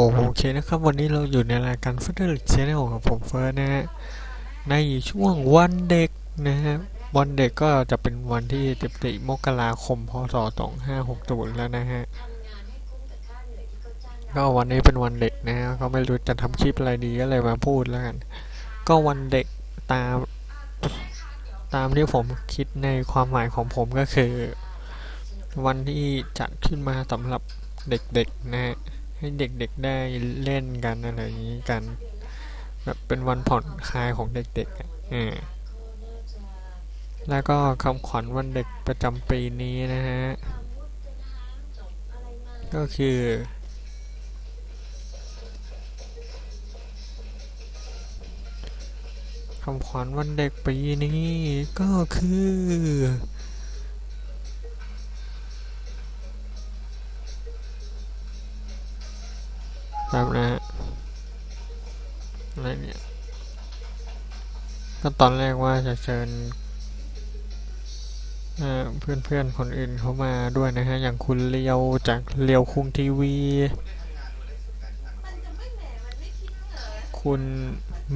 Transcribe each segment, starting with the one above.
โอเคนะครับวันนี้เราอยู่ในรายการฟิ d เ r อร์ช n แนลกับผมเฟิร์สนะฮะในช่วงวันเด็กนะฮะวันเด็กก็จะเป็นวันที่14มกราคมพศ2560แล้วนะฮะก็วันนี้เป็นวันเด็กนะฮะก็ไม่รู้จะทำคลิปอะไรดีก็เลยมาพูดแล้วกัน ก็วันเด็กตาม ตามที่ผมคิดในความหมายของผมก็คือ วันที่จัดขึ้นมาสำหรับเด็กๆนะฮะ ให้เด็กๆได้เล่นกันอะไรอย่างนี้กัน แบบเป็นวันผ่อนคลายของเด็กๆอะแล้วก็คำขวัญวันเด็กประจำปีนี้นะฮะ ก็คือ คำขวัญวันเด็กปีนี้ก็คือ แบบนะฮะอะไรเนี่ยก็ตอนแรกว่าจะเชิญเอ่อนเพื่อนคนอื่นเข้ามาด้วยนะฮะ อย่างคุณเลียวจากเลียวคุงทีวี คุณ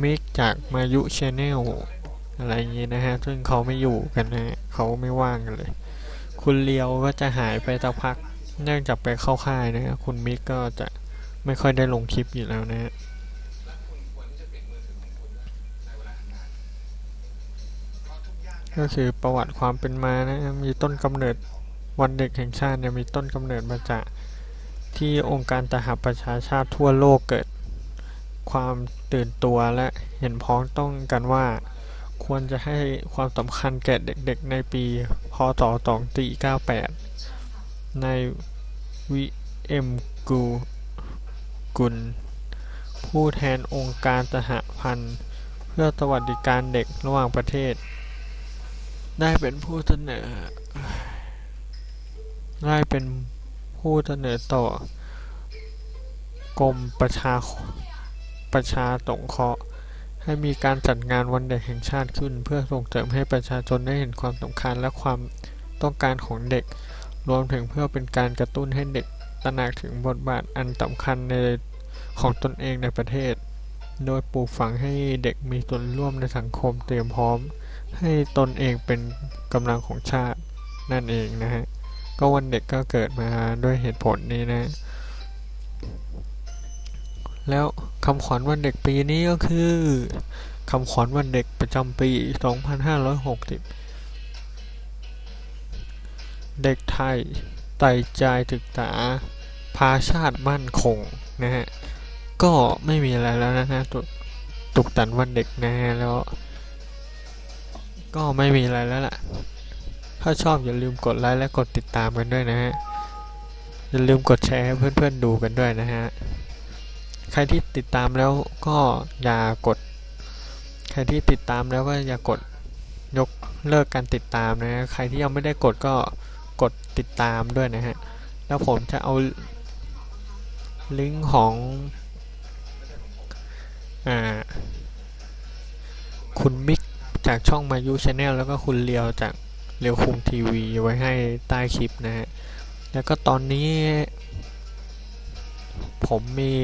มิกจากมายุชแนลอะไรอย่างงี้นะฮะ ซึ่งเขาไม่อยู่กันนะฮะเขาไม่ว่างกันเลย คุณเลียวก็จะหายไปสักพัก เนื่องจากไปเข้าค่ายนะฮะ คุณมิกก็จะ ไม่ค่อยได้ลงคลิปอยู่แล้วนะฮะก็คือประวัติความเป็นมานะมีต้นกำเนิดวันเด็กแห่งชาติเนี่ยมีต้นกำเนิดมาจากที่องค์การสหประชาชาติทั่วโลกเกิด ความตื่นตัวและเห็นพ้องต้องกันว่า ควรจะให้ความสำคัญแก่เด็กๆในปีพศ 2498 ในวิเอ็มกู กุล ผู้แทนองค์การสหพันธ์ เพื่อสวัสดิการเด็กระหว่างประเทศ ได้เป็นผู้เสนอ ได้เป็นผู้เสนอต่อกรมประชาประชาสงเคราะห์ให้มีการจัดงานวันเด็กแห่งชาติขึ้น เพื่อส่งเสริมให้ประชาชนได้เห็นความสำคัญและความต้องการของเด็ก รวมถึงเพื่อเป็นการกระตุ้นให้เด็ก ตระหนักถึงบทบาทอันสำคัญในของตนเองในประเทศ โดยปลูกฝังให้เด็กมีส่วนร่วมในสังคมเตรียมพร้อม ให้ตนเองเป็นกำลังของชาตินั่นเองนะฮะ ก็วันเด็กก็เกิดมาด้วยเหตุผลนี้นะ แล้วคำขวัญวันเด็กปีนี้ก็คือคำขวัญวันเด็กประจำปี 2560 เด็กไทย ไต่ใจศึกษาพาชาติมั่นคงนะฮะ ก็ไม่มีอะไรแล้วนะฮะตุตุกตันวันเด็กนะฮะ แล้ว ก็ไม่มีอะไรแล้วล่ะ ถ้าชอบอย่าลืมกดไลค์และกดติดตามกันด้วยนะฮะ อย่าลืมกดแชร์ให้เพื่อนๆดูกันด้วยนะฮะ ใครที่ติดตามแล้วก็อย่ากด ใครที่ติดตามแล้วก็อย่ากดยกเลิกการติดตามนะฮะใครที่ยังไม่ได้กดก็ กดติดตามด้วยนะฮะ แล้วผมจะเอาลิงก์ของอคุณมิกจากช่องมายุชาแนลแล้วก็คุณเลียวจากเลียวคุงทีวีไว้ให้ใต้คลิปนะฮะ แล้วก็ตอนนี้ ผมมี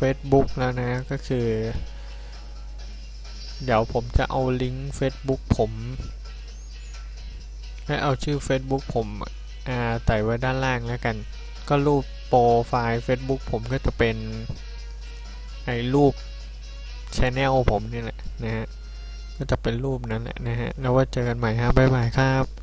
Facebook แล้วนะก็คือ เดี๋ยวผมจะเอาลิงก์ Facebook ผม ให้เอาชื่อ Facebook ผมใส่ไว้ด้านล่างแล้วกัน ก็รูปโปรไฟล์ Facebook ผมก็จะเป็นไอ้รูปช anel ผมนี่แหละนะฮะ ก็จะเป็นรูปนั้นแหละนะฮะ แล้วว่าเจอกันใหม่ฮะบ๊ายบายครับ